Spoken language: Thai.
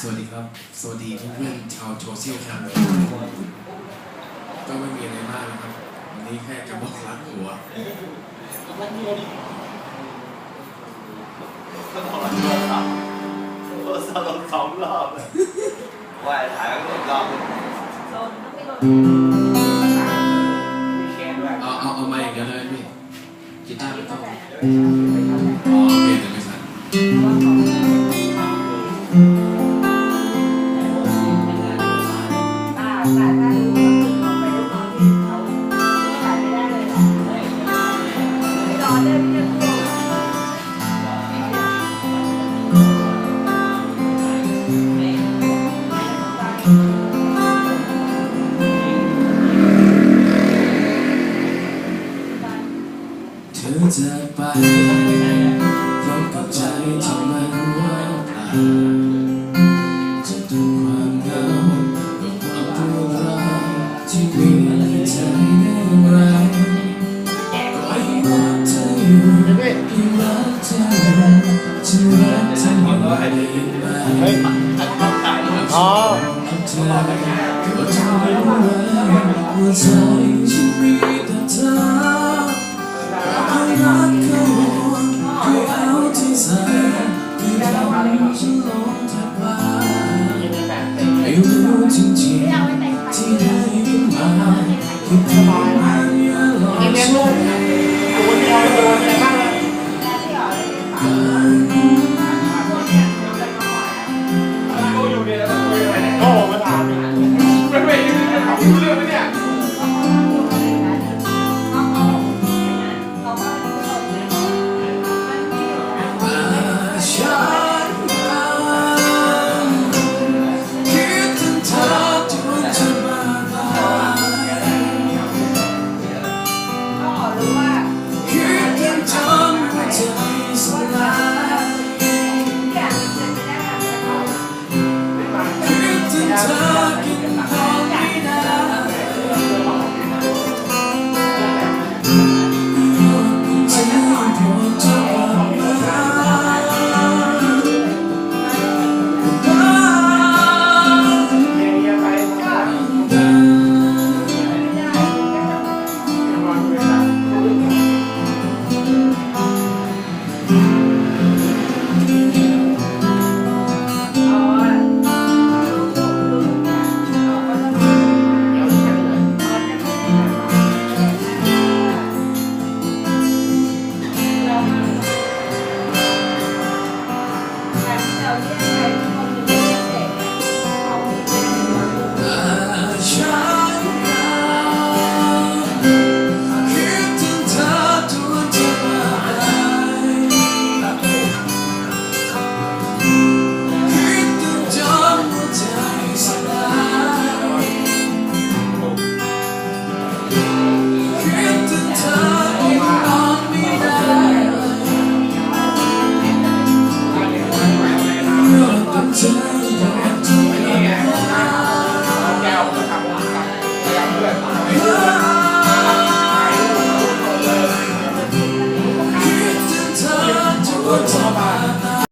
สวัสดีครับ สวัสดีเพื่อนๆชาวโซเชียลครับก็ไม่มีอะไรมากนะครับ วันนี้แค่จะบอกรักหัวก็ถอดโทรศัพท์โทรศัพท์เราสองรอบเลยว่าถ่ายไปรอบนึงมีเคสด้วยเอาเอาเอามาอย่างเดียวเลยพี่กีตาร์ไม่ต้องอ๋อโอเคเดี๋ยวไปสั่น จะไปพร้อมกับใจที่มันว่างเปล่าจะดูความเหงา ออยู่ยังรักเธอฉันรักเธออยู่ได้ไหมอ๋อเธอก็จะรู้ว่าหัวใจฉันมีแต่เธอเขารักเขาห่วงคื